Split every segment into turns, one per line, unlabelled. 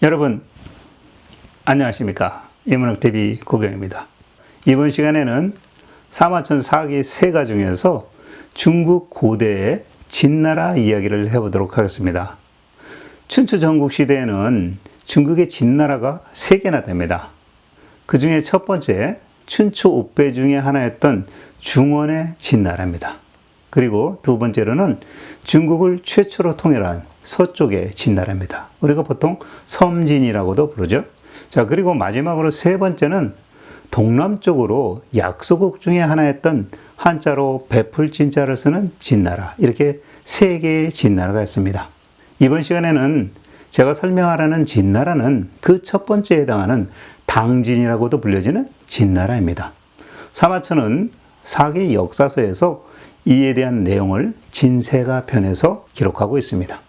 여러분 안녕하십니까 이문학 TV 고경입니다. 이번 시간에는 사마천 사기 세가 중에서 중국 고대의 진나라 이야기를 해보도록 하겠습니다. 춘추 전국 시대에는 중국의 진나라가 세 개나 됩니다. 그 중에 첫 번째 춘추 옥배 중에 하나였던 중원의 진나라입니다. 그리고 두 번째로는 중국을 최초로 통일한 서쪽의 진나라입니다. 우리가 보통 섬진이라고도 부르죠. 자, 그리고 마지막으로 세 번째는 동남쪽으로 약소국 중에 하나였던 한자로 베풀 진자를 쓰는 진나라. 이렇게 세 개의 진나라가 있습니다. 이번 시간에는 제가 설명하라는 진나라는 그 첫 번째에 해당하는 당진이라고도 불려지는 진나라입니다. 사마천은 사기 역사서에서 이에 대한 내용을 진세가 편에서 기록하고 있습니다.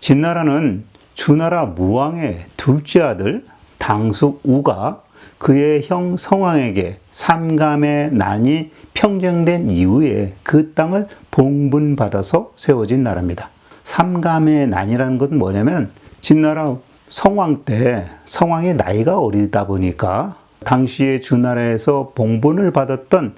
진나라는 주나라 무왕의 둘째 아들 당숙우가 그의 형 성왕에게 삼감의 난이 평정된 이후에 그 땅을 봉분받아서 세워진 나라입니다. 삼감의 난이라는 것은 뭐냐면 진나라 성왕 때 성왕의 나이가 어리다 보니까 당시에 주나라에서 봉분을 받았던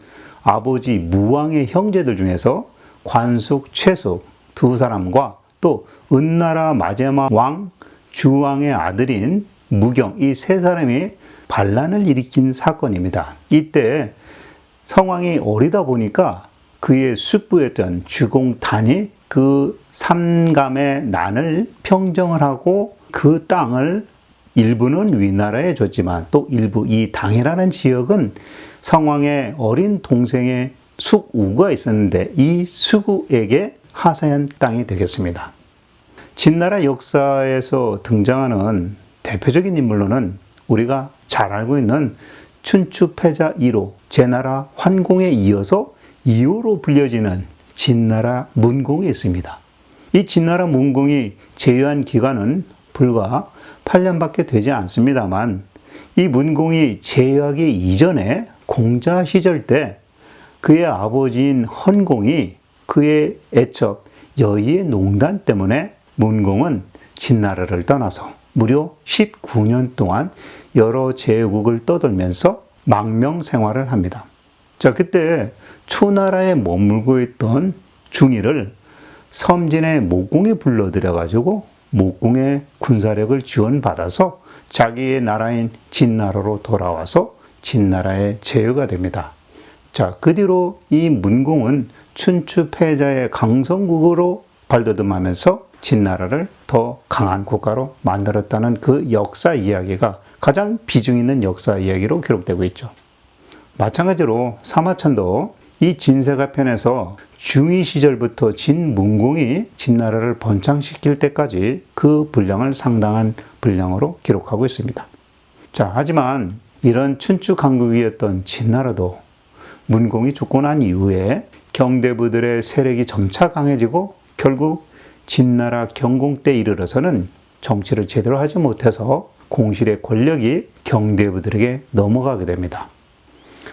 아버지 무왕의 형제들 중에서 관숙, 최숙 두 사람과 또 은나라 마제마 왕 주왕의 아들인 무경 이 세 사람이 반란을 일으킨 사건입니다. 이때 성왕이 어리다 보니까 그의 숙부였던 주공단이 그 삼감의 난을 평정을 하고 그 땅을 일부는 위나라에 줬지만 또 일부 이 당이라는 지역은 성왕의 어린 동생의 숙우가 있었는데 이 숙우에게 하사한 땅이 되겠습니다. 진나라 역사에서 등장하는 대표적인 인물로는 우리가 잘 알고 있는 춘추 패자 1호 제나라 환공에 이어서 2호로 불려지는 진나라 문공이 있습니다. 이 진나라 문공이 제외한 기간은 불과 8년밖에 되지 않습니다만 이 문공이 제외하기 이전에 공자 시절 때 그의 아버지인 헌공이 그의 애첩 여의의 농단 때문에 문공은 진나라를 떠나서 무려 19년 동안 여러 제국을 떠돌면서 망명 생활을 합니다. 자, 그때 초나라에 머물고 있던 중이를 섬진의 목공에 불러들여가지고 목공의 군사력을 지원받아서 자기의 나라인 진나라로 돌아와서 진나라의 제후가 됩니다. 자, 그 뒤로 이 문공은 춘추 패자의 강성국으로 발돋움하면서 진나라를 더 강한 국가로 만들었다는 그 역사 이야기가 가장 비중 있는 역사 이야기로 기록되고 있죠. 마찬가지로 사마천도 이 진세가 편에서 중위 시절부터 진문공이 진나라를 번창시킬 때까지 그 분량을 상당한 분량으로 기록하고 있습니다. 자, 하지만 이런 춘추 강국이었던 진나라도 문공이 죽고 난 이후에 경대부들의 세력이 점차 강해지고 결국 진나라 경공 때 이르러서는 정치를 제대로 하지 못해서 공실의 권력이 경대부들에게 넘어가게 됩니다.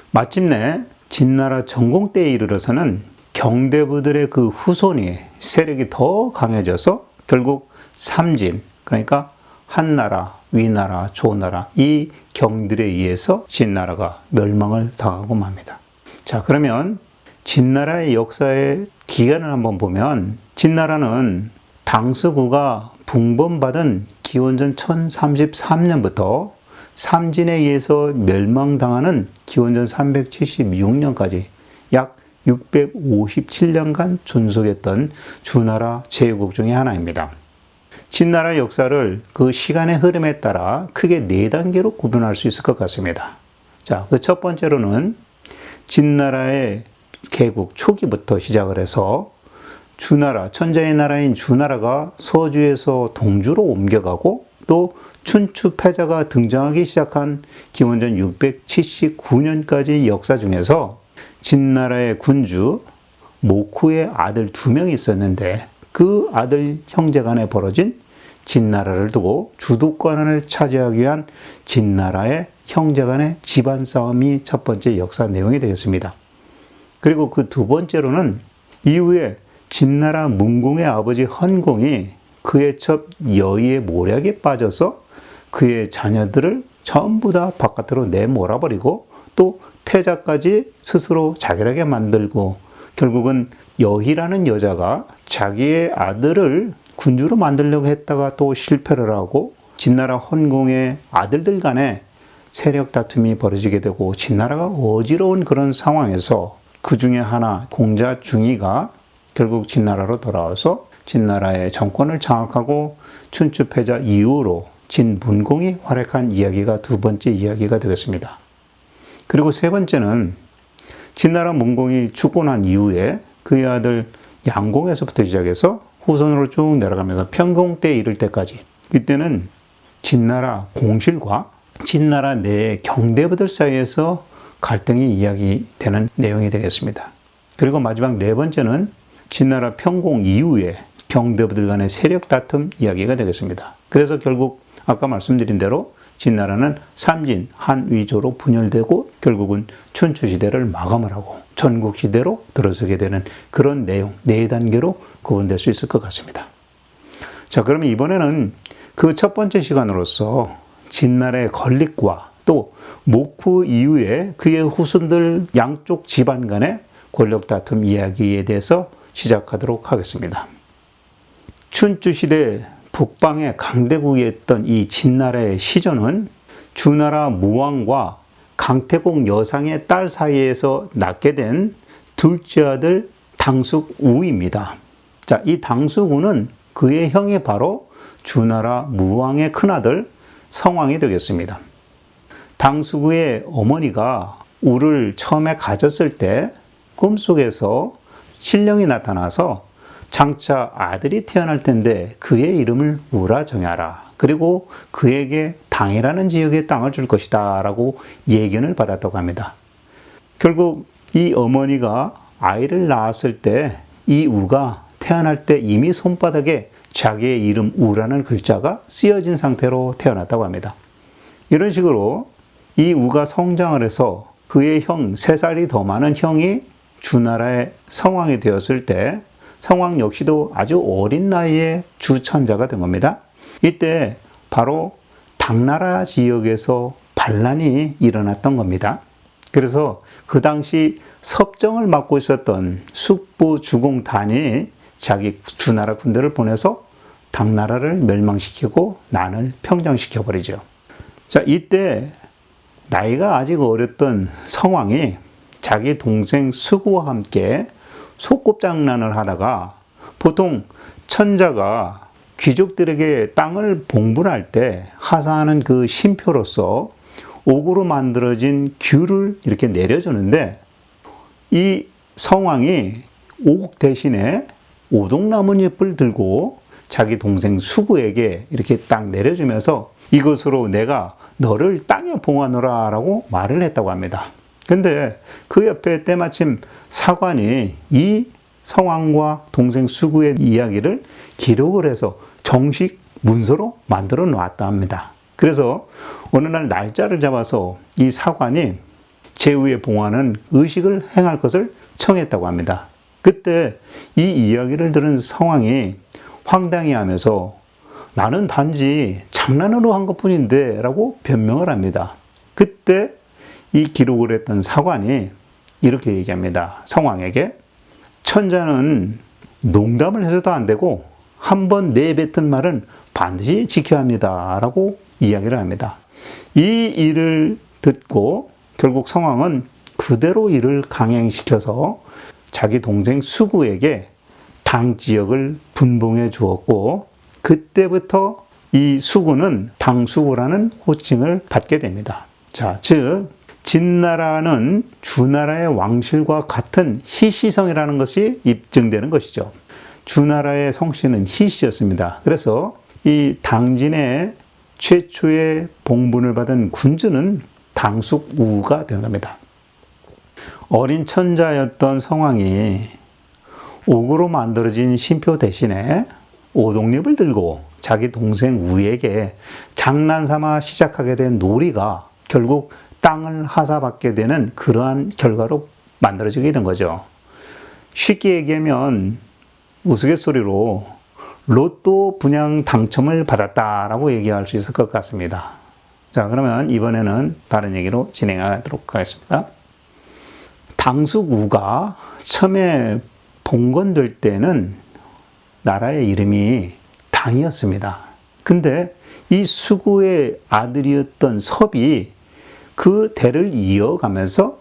마침내 진나라 전공 때에 이르러서는 경대부들의 그 후손이 세력이 더 강해져서 결국 삼진, 그러니까 한나라, 위나라, 조나라, 이 경들에 의해서 진나라가 멸망을 당하고 맙니다. 자, 그러면 진나라의 역사의 기간을 한번 보면 진나라는 당수구가 붕범받은 기원전 1033년부터 삼진에 의해서 멸망당하는 기원전 376년까지 약 657년간 존속했던 주나라 제국 중의 하나입니다. 진나라 역사를 그 시간의 흐름에 따라 크게 네 단계로 구분할 수 있을 것 같습니다. 자, 그 첫 번째로는 진나라의 개국 초기부터 시작을 해서 주나라, 천자의 나라인 주나라가 서주에서 동주로 옮겨가고 또 춘추 패자가 등장하기 시작한 기원전 679년까지 역사 중에서 진나라의 군주 모쿠의 아들 두 명이 있었는데 그 아들 형제 간에 벌어진 진나라를 두고 주도권을 차지하기 위한 진나라의 형제 간의 집안 싸움이 첫 번째 역사 내용이 되겠습니다. 그리고 그 두 번째로는 이후에 진나라 문공의 아버지 헌공이 그의 첩 여의의 모략에 빠져서 그의 자녀들을 전부 다 바깥으로 내몰아버리고 또 태자까지 스스로 자결하게 만들고 결국은 여희라는 여자가 자기의 아들을 군주로 만들려고 했다가 또 실패를 하고 진나라 헌공의 아들들 간에 세력 다툼이 벌어지게 되고 진나라가 어지러운 그런 상황에서 그 중에 하나 공자 중이가 결국 진나라로 돌아와서 진나라의 정권을 장악하고 춘추 패자 이후로 진문공이 활약한 이야기가 두 번째 이야기가 되겠습니다. 그리고 세 번째는 진나라 문공이 죽고 난 이후에 그의 아들 양공에서부터 시작해서 후손으로 쭉 내려가면서 평공 때 이를 때까지 이때는 진나라 공실과 진나라 내 경대부들 사이에서 갈등이 이야기되는 내용이 되겠습니다. 그리고 마지막 네 번째는 진나라 평공 이후에 경대부들 간의 세력 다툼 이야기가 되겠습니다. 그래서 결국 아까 말씀드린 대로 진나라는 삼진, 한위조로 분열되고 결국은 춘추시대를 마감을 하고 전국 시대로 들어서게 되는 그런 내용, 네 단계로 구분될 수 있을 것 같습니다. 자, 그러면 이번에는 그 첫 번째 시간으로서 진나라의 건립과 또 목후 이후에 그의 후손들 양쪽 집안 간의 권력 다툼 이야기에 대해서 시작하도록 하겠습니다. 춘추 시대 북방의 강대국이었던 이 진나라의 시전은 주나라 무왕과 강태공 여상의 딸 사이에서 낳게 된 둘째 아들 당숙우입니다. 자, 이 당숙우는 그의 형이 바로 주나라 무왕의 큰아들 성왕이 되겠습니다. 당숙우의 어머니가 우를 처음에 가졌을 때 꿈속에서 신령이 나타나서 장차 아들이 태어날 텐데 그의 이름을 우라 정하라. 그리고 그에게 당이라는 지역의 땅을 줄 것이다. 라고 예견을 받았다고 합니다. 결국 이 어머니가 아이를 낳았을 때 이 우가 태어날 때 이미 손바닥에 자기의 이름 우라는 글자가 쓰여진 상태로 태어났다고 합니다. 이런 식으로 이 우가 성장을 해서 그의 형, 세 살이 더 많은 형이 주나라의 성왕이 되었을 때 성왕 역시도 아주 어린 나이에 주천자가 된 겁니다. 이때 바로 당나라 지역에서 반란이 일어났던 겁니다. 그래서 그 당시 섭정을 맡고 있었던 숙부 주공단이 자기 주나라 군대를 보내서 당나라를 멸망시키고 난을 평정시켜 버리죠. 자, 이때 나이가 아직 어렸던 성왕이 자기 동생 수구와 함께 소꿉장난을 하다가 보통 천자가 귀족들에게 땅을 봉분할 때 하사하는 그 심표로서 옥으로 만들어진 귤을 이렇게 내려주는데 이 성왕이 옥 대신에 오동나무잎을 들고 자기 동생 수구에게 이렇게 딱 내려주면서 이것으로 내가 너를 땅에 봉하노라 라고 말을 했다고 합니다. 근데 그 옆에 때마침 사관이 이 성왕과 동생 수구의 이야기를 기록을 해서 정식 문서로 만들어 놨다 합니다. 그래서 어느 날 날짜를 잡아서 이 사관이 제후의 봉하는 의식을 행할 것을 청했다고 합니다. 그때 이 이야기를 들은 성왕이 황당해 하면서 나는 단지 장난으로 한 것 뿐인데 라고 변명을 합니다. 그때 이 기록을 했던 사관이 이렇게 얘기합니다. 성왕에게 천자는 농담을 해서도 안 되고 한 번 내뱉은 말은 반드시 지켜야 합니다. 라고 이야기를 합니다. 이 일을 듣고 결국 성왕은 그대로 이를 강행시켜서 자기 동생 수구에게 당 지역을 분봉해 주었고 그때부터 이 수구는 당수구라는 호칭을 받게 됩니다. 자, 즉 진나라는 주나라의 왕실과 같은 희시성이라는 것이 입증되는 것이죠. 주나라의 성씨는 희시였습니다. 그래서 이 당진의 최초의 봉분을 받은 군주는 당숙우가 되는 겁니다. 어린 천자였던 성왕이 옥으로 만들어진 신표 대신에 오동잎을 들고 자기 동생 우에게 장난삼아 시작하게 된 놀이가 결국 땅을 하사받게 되는 그러한 결과로 만들어지게 된 거죠. 쉽게 얘기하면 우스갯소리로 로또 분양 당첨을 받았다라고 얘기할 수 있을 것 같습니다. 자, 그러면 이번에는 다른 얘기로 진행하도록 하겠습니다. 당숙우가 처음에 봉건될 때는 나라의 이름이 당이었습니다. 근데 이 수구의 아들이었던 섭이 그 대를 이어가면서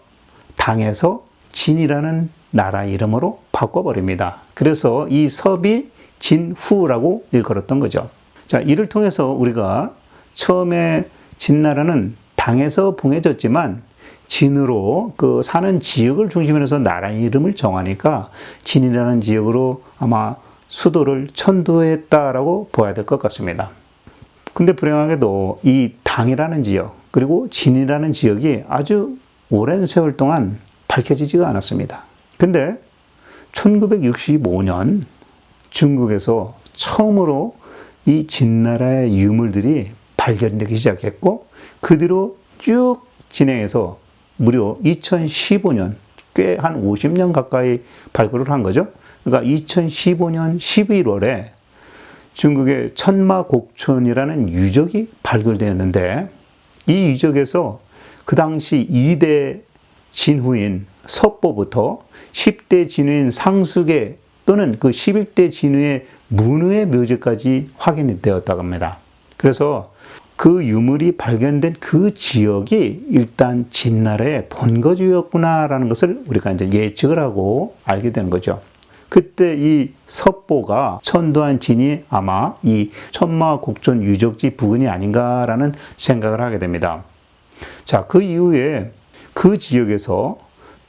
당에서 진이라는 나라 이름으로 바꿔버립니다. 그래서 이 섭이 진후라고 일컬었던 거죠. 자, 이를 통해서 우리가 처음에 진나라는 당에서 봉해졌지만 진으로 그 사는 지역을 중심으로 해서 나라 이름을 정하니까 진이라는 지역으로 아마 수도를 천도했다라고 봐야 될 것 같습니다. 근데 불행하게도 이 당이라는 지역 그리고 진이라는 지역이 아주 오랜 세월 동안 밝혀지지가 않았습니다. 근데 1965년 중국에서 처음으로 이 진나라의 유물들이 발견되기 시작했고 그 뒤로 쭉 진행해서 무려 2015년 꽤 한 50년 가까이 발굴을 한 거죠. 그러니까 2015년 11월에 중국의 천마곡촌이라는 유적이 발굴되었는데 이 유적에서 그 당시 2대 진후인 섭보부터 10대 진후인 상수계 또는 그 11대 진후의 문후의 묘지까지 확인이 되었다고 합니다. 그래서 그 유물이 발견된 그 지역이 일단 진나라의 본거지였구나라는 것을 우리가 이제 예측을 하고 알게 되는 거죠. 그때 이 섭보가 천도한 진이 아마 이 천마곡촌 유적지 부근이 아닌가라는 생각을 하게 됩니다. 자, 그 이후에 그 지역에서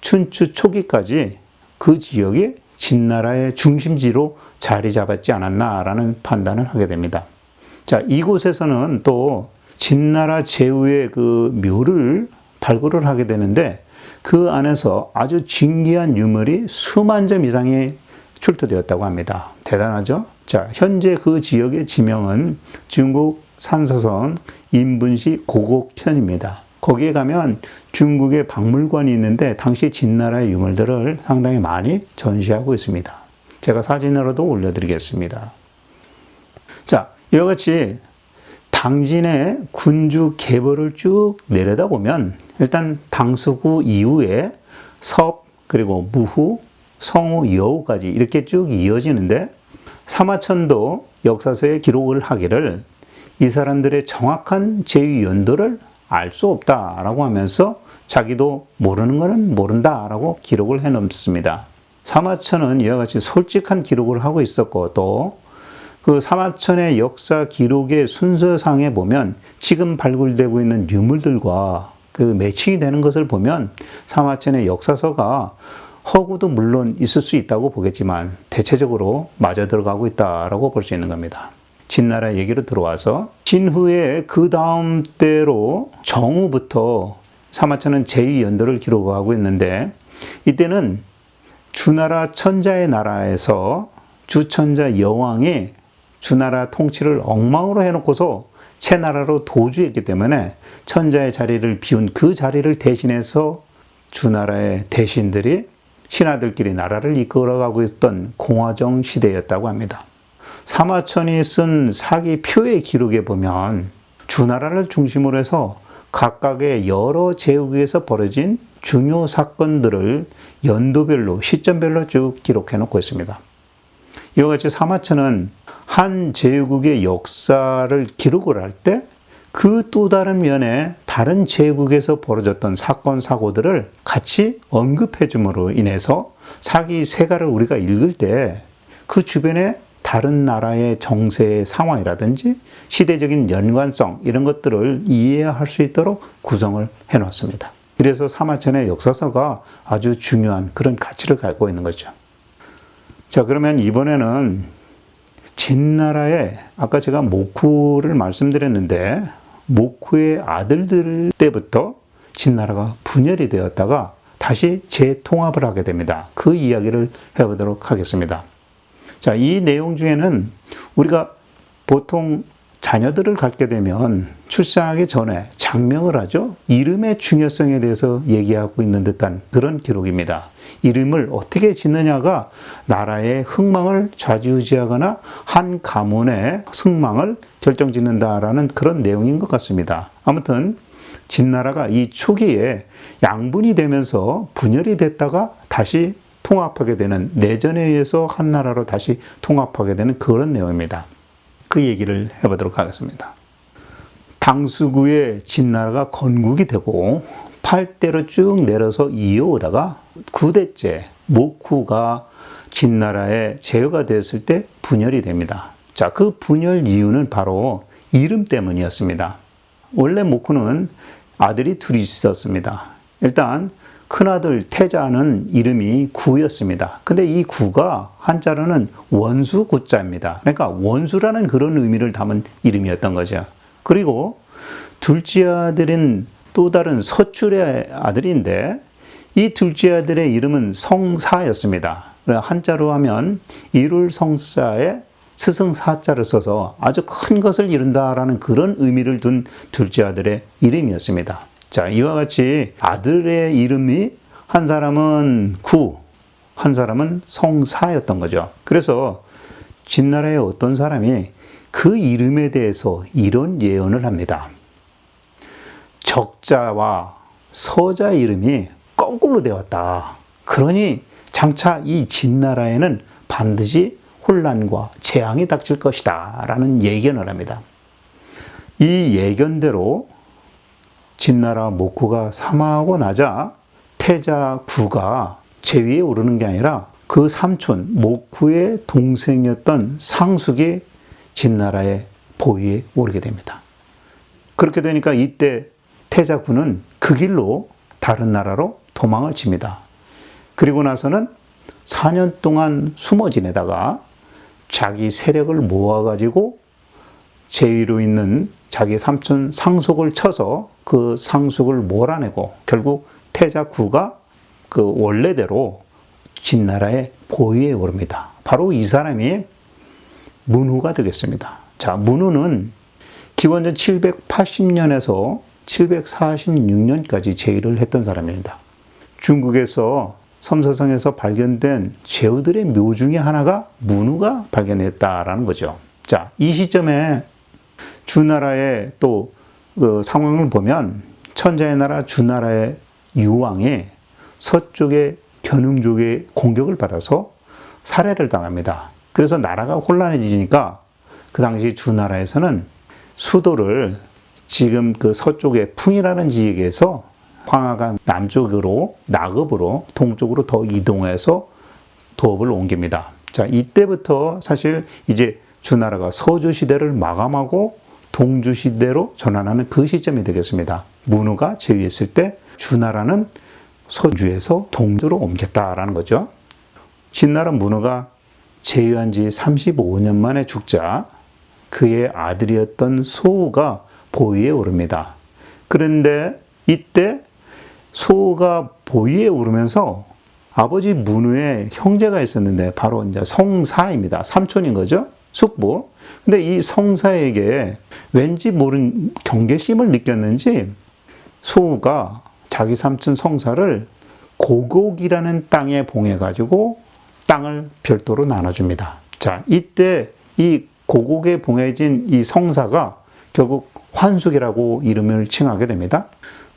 춘추 초기까지 그 지역이 진나라의 중심지로 자리 잡았지 않았나라는 판단을 하게 됩니다. 자, 이곳에서는 또 진나라 제후의 그 묘를 발굴을 하게 되는데 그 안에서 아주 진귀한 유물이 수만 점 이상이 출토되었다고 합니다. 대단하죠? 자, 현재 그 지역의 지명은 중국 산사성 인분시 고곡현입니다. 거기에 가면 중국의 박물관이 있는데 당시 진나라의 유물들을 상당히 많이 전시하고 있습니다. 제가 사진으로도 올려드리겠습니다. 자, 이와 같이 당진의 군주 계보를 쭉 내려다보면 일단 당수구 이후에 섭 그리고 무후 성우 여우까지 이렇게 쭉 이어지는데 사마천도 역사서에 기록을 하기를 이 사람들의 정확한 제위 연도를 알 수 없다라고 하면서 자기도 모르는 것은 모른다라고 기록을 해 놓습니다. 사마천은 이와 같이 솔직한 기록을 하고 있었고 또 그 사마천의 역사 기록의 순서상에 보면 지금 발굴되고 있는 유물들과 그 매칭이 되는 것을 보면 사마천의 역사서가 허구도 물론 있을 수 있다고 보겠지만 대체적으로 맞아 들어가고 있다라고 볼 수 있는 겁니다. 진나라 얘기로 들어와서 진후의 그 다음 때로 정후부터 사마천은 제2연도를 기록하고 있는데 이때는 주나라 천자의 나라에서 주천자 여왕이 주나라 통치를 엉망으로 해놓고서 새 나라로 도주했기 때문에 천자의 자리를 비운 그 자리를 대신해서 주나라의 대신들이 신하들끼리 나라를 이끌어가고 있던 공화정 시대였다고 합니다. 사마천이 쓴 사기표의 기록에 보면 주나라를 중심으로 해서 각각의 여러 제국에서 벌어진 중요 사건들을 연도별로 시점별로 쭉 기록해 놓고 있습니다. 이와 같이 사마천은 한 제국의 역사를 기록을 할 때 그 또 다른 면에 다른 제국에서 벌어졌던 사건 사고들을 같이 언급해 줌으로 인해서 사기 세가를 우리가 읽을 때 그 주변에 다른 나라의 정세의 상황이라든지 시대적인 연관성 이런 것들을 이해할 수 있도록 구성을 해 놨습니다. 그래서 사마천의 역사서가 아주 중요한 그런 가치를 갖고 있는 거죠. 자, 그러면 이번에는 진나라의 아까 제가 모쿠를 말씀드렸는데 모쿠의 아들들 때부터 진나라가 분열이 되었다가 다시 재통합을 하게 됩니다. 그 이야기를 해보도록 하겠습니다. 자, 이 내용 중에는 우리가 보통 자녀들을 갖게 되면 출산하기 전에 장명을 하죠. 이름의 중요성에 대해서 얘기하고 있는 듯한 그런 기록입니다. 이름을 어떻게 짓느냐가 나라의 흥망을 좌지우지하거나 한 가문의 승망을 결정짓는다라는 그런 내용인 것 같습니다. 아무튼 진나라가 이 초기에 양분이 되면서 분열이 됐다가 다시 통합하게 되는 내전에 의해서 한 나라로 다시 통합하게 되는 그런 내용입니다. 그 얘기를 해보도록 하겠습니다. 당수구의 진나라가 건국이 되고 8대로 쭉 내려서 이어오다가 9대째 목후가 진나라의 제후가 되었을 때 분열이 됩니다. 자, 그 분열 이유는 바로 이름 때문이었습니다. 원래 목후는 아들이 둘이 있었습니다. 일단 큰아들 태자는 이름이 구였습니다. 근데 이 구가 한자로는 원수 구자입니다. 그러니까 원수라는 그런 의미를 담은 이름이었던 거죠. 그리고 둘째 아들인 또 다른 서출의 아들인데 이 둘째 아들의 이름은 성사였습니다. 한자로 하면 이룰 성사에 스승 사자를 써서 아주 큰 것을 이룬다라는 그런 의미를 둔 둘째 아들의 이름이었습니다. 자, 이와 같이 아들의 이름이 한 사람은 구, 한 사람은 성사였던 거죠. 그래서 진나라의 어떤 사람이 그 이름에 대해서 이런 예언을 합니다. 적자와 서자 이름이 거꾸로 되었다. 그러니 장차 이 진나라에는 반드시 혼란과 재앙이 닥칠 것이다. 라는 예견을 합니다. 이 예견대로 진나라 목구가 사망하고 나자 태자 구가 제위에 오르는 게 아니라 그 삼촌 목구의 동생이었던 상숙이 진나라의 보위에 오르게 됩니다. 그렇게 되니까 이때 태자군은 그 길로 다른 나라로 도망을 칩니다. 그리고 나서는 4년 동안 숨어 지내다가 자기 세력을 모아가지고 제위로 있는 자기 삼촌 상속을 쳐서 그 상속을 몰아내고 결국 태자구가 그 원래대로 진나라의 보위에 오릅니다. 바로 이 사람이 문후가 되겠습니다. 자, 문후는 기원전 780년에서 746년까지 제위를 했던 사람입니다. 중국에서 섬사성에서 발견된 제후들의 묘 중에 하나가 문후가 발견했다라는 거죠. 자, 이 시점에 주나라의 또 그 상황을 보면 천자의 나라 주나라의 유왕이 서쪽의 견흥족의 공격을 받아서 살해를 당합니다. 그래서 나라가 혼란해지니까 그 당시 주나라에서는 수도를 지금 그 서쪽의 풍이라는 지역에서 황하가 남쪽으로 낙읍으로 동쪽으로 더 이동해서 도읍을 옮깁니다. 자, 이때부터 사실 이제 주나라가 서주 시대를 마감하고 동주 시대로 전환하는 그 시점이 되겠습니다. 문우가 제위했을 때 주나라는 서주에서 동주로 옮겼다라는 거죠. 진나라 문우가 제위한 지 35년 만에 죽자 그의 아들이었던 소우가 보위에 오릅니다. 그런데 이때 소우가 보위에 오르면서 아버지 문우의 형제가 있었는데 바로 이제 성사입니다. 삼촌인 거죠. 숙부. 근데 이 성사에게 왠지 모른 경계심을 느꼈는지 소우가 자기 삼촌 성사를 고곡이라는 땅에 봉해가지고 땅을 별도로 나눠줍니다. 자, 이때 이 고곡에 봉해진 이 성사가 결국 환숙이라고 이름을 칭하게 됩니다.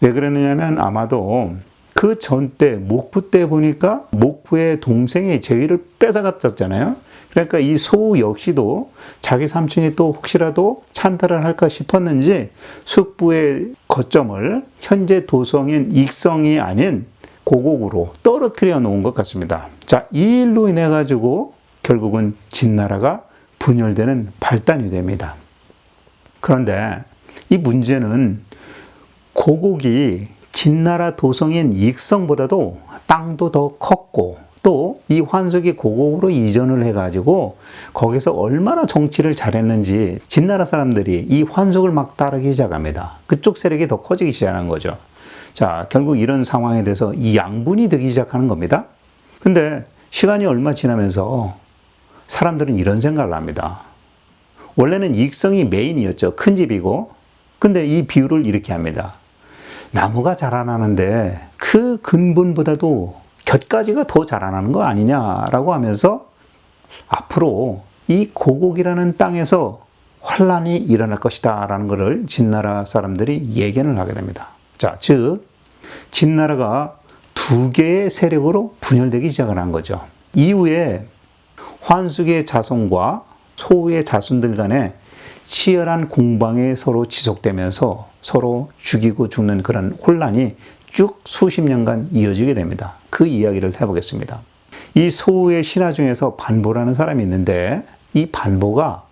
왜 그러느냐면 아마도 그 전 때 목부 때 보니까 목부의 동생이 제위를 뺏어갔었잖아요. 그러니까 이소 역시도 자기 삼촌이 또 혹시라도 찬탈을 할까 싶었는지 숙부의 거점을 현재 도성인 익성이 아닌 고곡으로 떨어뜨려 놓은 것 같습니다. 자, 이 일로 인해 가지고 결국은 진나라가 분열되는 발단이 됩니다. 그런데 이 문제는 고곡이 진나라 도성인 익성보다도 땅도 더 컸고 또 이 환속이 고곡으로 이전을 해가지고 거기서 얼마나 정치를 잘했는지 진나라 사람들이 이 환속을 막 따르기 시작합니다. 그쪽 세력이 더 커지기 시작하는 거죠. 자, 결국 이런 상황에 대해서 이 양분이 되기 시작하는 겁니다. 근데 시간이 얼마 지나면서 사람들은 이런 생각을 합니다. 원래는 익성이 메인이었죠. 큰 집이고. 근데 이 비유를 이렇게 합니다. 나무가 자라나는데 그 근본보다도 곁가지가 더 자라나는 거 아니냐라고 하면서 앞으로 이 고곡이라는 땅에서 환란이 일어날 것이다라는 것을 진나라 사람들이 예견을 하게 됩니다. 자, 즉 진나라가 두 개의 세력으로 분열되기 시작을 한 거죠. 이후에 환숙의 자손과 소우의 자손들 간에 치열한 공방이 서로 지속되면서 서로 죽이고 죽는 그런 혼란이 쭉 수십 년간 이어지게 됩니다. 그 이야기를 해보겠습니다. 이 소우의 신하 중에서 반보라는 사람이 있는데 이 반보가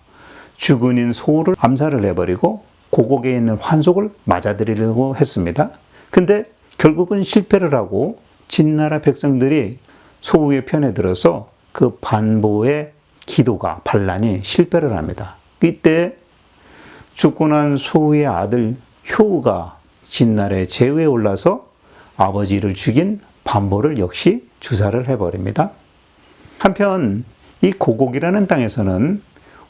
주군인 소우를 암살을 해버리고 고국에 있는 환속을 맞아들이려고 했습니다. 근데 결국은 실패를 하고 진나라 백성들이 소우의 편에 들어서 그 반보의 기도가 반란이 실패를 합니다. 이때 죽고 난 소우의 아들 효우가 진나라의 제위에 올라서 아버지를 죽인 반보를 역시 주사를 해버립니다. 한편 이 고곡이라는 땅에서는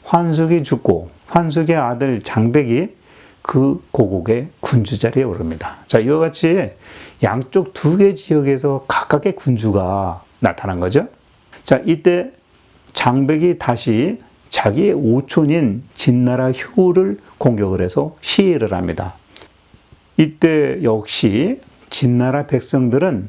환숙이 죽고 환숙의 아들 장백이 그 고국의 군주 자리에 오릅니다. 자, 이와 같이 양쪽 두 개 지역에서 각각의 군주가 나타난 거죠. 자, 이때 장백이 다시 자기의 오촌인 진나라 효를 공격을 해서 시해를 합니다. 이때 역시 진나라 백성들은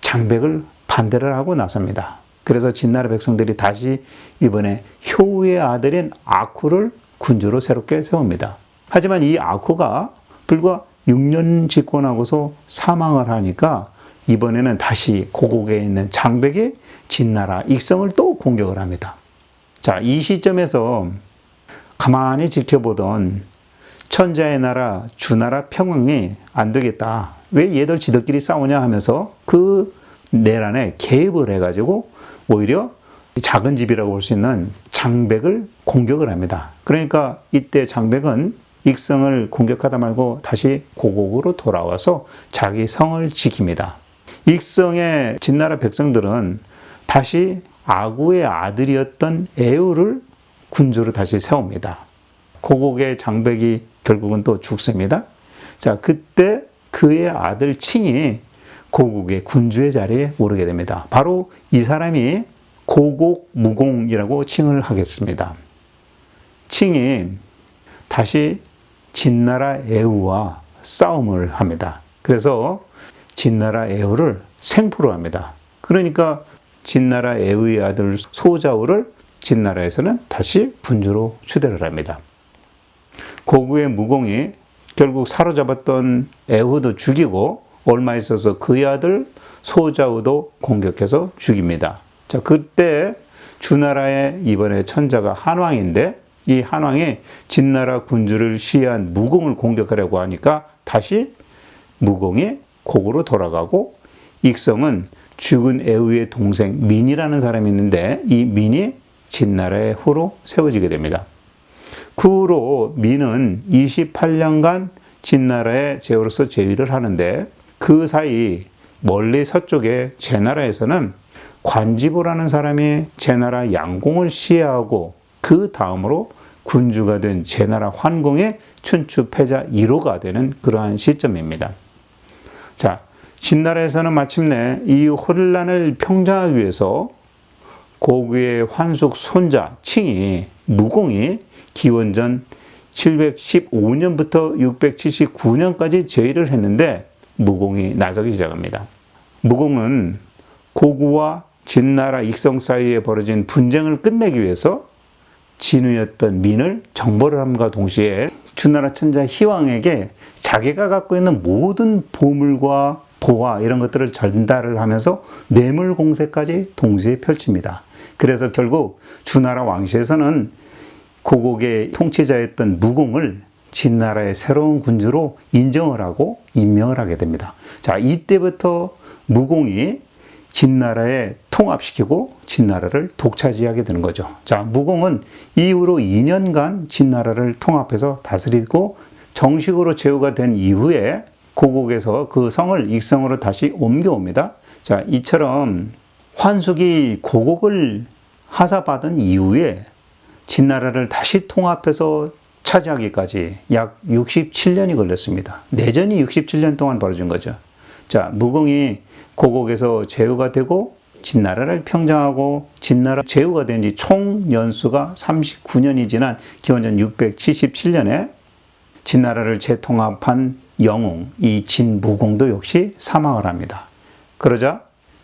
장백을 반대를 하고 나섭니다. 그래서 진나라 백성들이 다시 이번에 효의 아들인 아쿠를 군주로 새롭게 세웁니다. 하지만 이 아쿠가 불과 6년 집권하고서 사망을 하니까 이번에는 다시 고국에 있는 장백이 진나라 익성을 또 공격을 합니다. 자, 이 시점에서 가만히 지켜보던 천자의 나라 주나라 평왕이 안 되겠다. 왜 얘들 지들끼리 싸우냐 하면서 그 내란에 개입을 해가지고 오히려 작은 집이라고 볼 수 있는 장백을 공격을 합니다. 그러니까 이때 장백은 익성을 공격하다 말고 다시 고국으로 돌아와서 자기 성을 지킵니다. 익성의 진나라 백성들은 다시 아구의 아들이었던 에우를 군주로 다시 세웁니다. 고국의 장백이 결국은 또 죽습니다. 자, 그때 그의 아들 칭이 고국의 군주의 자리에 오르게 됩니다. 바로 이 사람이 고곡 무공이라고 칭을 하겠습니다. 칭이 다시 진나라 애우와 싸움을 합니다. 그래서 진나라 애우를 생포로 합니다. 그러니까 진나라 애우의 아들 소자우를 진나라에서는 다시 군주로 추대를 합니다. 고구의 무공이 결국 사로잡았던 애후도 죽이고 얼마 있어서 그의 아들 소자우도 공격해서 죽입니다. 자, 그때 주나라의 이번에 천자가 한왕인데 이 한왕이 진나라 군주를 시해한 무공을 공격하려고 하니까 다시 무공이 고구로 돌아가고 익성은 죽은 애우의 동생 민이라는 사람이 있는데 이 민이 진나라의 후로 세워지게 됩니다. 그 후로 민은 28년간 진나라의 제후로서 제위를 하는데 그 사이 멀리 서쪽에 제나라에서는 관지보라는 사람이 제나라 양공을 시해하고 그 다음으로 군주가 된 제나라 환공의 춘추 패자 1호가 되는 그러한 시점입니다. 자, 진나라에서는 마침내 이 혼란을 평정하기 위해서 고구의 환숙 손자 칭이 무공이 기원전 715년부터 679년까지 제의를 했는데 무공이 나서기 시작합니다. 무공은 고구와 진나라 익성 사이에 벌어진 분쟁을 끝내기 위해서 진우였던 민을 정벌을 함과 동시에 주나라 천자 희왕에게 자기가 갖고 있는 모든 보물과 보화 이런 것들을 전달을 하면서 뇌물 공세까지 동시에 펼칩니다. 그래서 결국 주나라 왕실에서는 고국의 통치자였던 무공을 진나라의 새로운 군주로 인정을 하고 임명을 하게 됩니다. 자, 이때부터 무공이 진나라에 통합시키고 진나라를 독차지하게 되는 거죠. 자, 무공은 이후로 2년간 진나라를 통합해서 다스리고 정식으로 제후가 된 이후에 고국에서 그 성을 익성으로 다시 옮겨옵니다. 자, 이처럼 환숙이 고국을 하사받은 이후에 진나라를 다시 통합해서 차지하기까지 약 67년이 걸렸습니다. 내전이 67년 동안 벌어진 거죠. 자, 무공이 고국에서 제후가 되고 진나라를 평정하고 진나라 제후가 된 지 총 연수가 39년이 지난 기원전 677년에 진나라를 재통합한 영웅 이 진무공도 역시 사망을 합니다. 그러자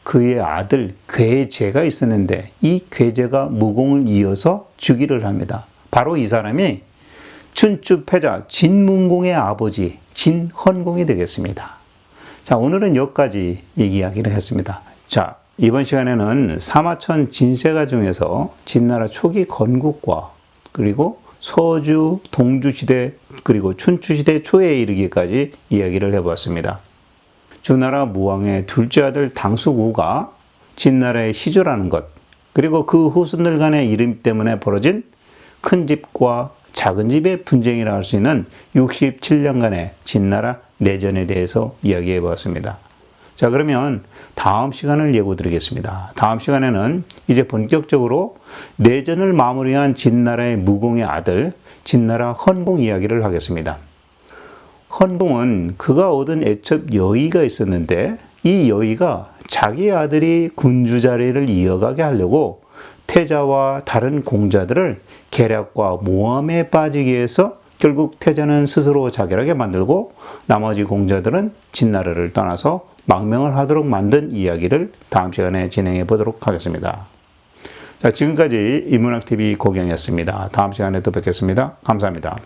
그의 아들 괴제가 있었는데 이 괴제가 무공을 이어서 즉위를 합니다. 바로 이 사람이 춘추 패자 진문공의 아버지 진헌공이 되겠습니다. 자, 오늘은 여기까지 이야기를 했습니다. 자, 이번 시간에는 사마천 진세가 중에서 진나라 초기 건국과 그리고 서주, 동주시대, 그리고 춘추시대 초에 이르기까지 이야기를 해보았습니다. 주나라 무왕의 둘째 아들 당수구가 진나라의 시조라는 것, 그리고 그 후손들 간의 이름 때문에 벌어진 큰 집과 작은 집의 분쟁이라 할 수 있는 67년간의 진나라 내전에 대해서 이야기해 보았습니다. 자, 그러면 다음 시간을 예고 드리겠습니다. 다음 시간에는 이제 본격적으로 내전을 마무리한 진나라의 무공의 아들, 진나라 헌공 이야기를 하겠습니다. 헌공은 그가 얻은 애첩 여의가 있었는데 이 여의가 자기 아들이 군주 자리를 이어가게 하려고 태자와 다른 공자들을 계략과 모함에 빠지게 해서 결국 태자는 스스로 자결하게 만들고 나머지 공자들은 진나라를 떠나서 망명을 하도록 만든 이야기를 다음 시간에 진행해 보도록 하겠습니다. 자, 지금까지 인문학TV 고경이었습니다. 다음 시간에 또 뵙겠습니다. 감사합니다.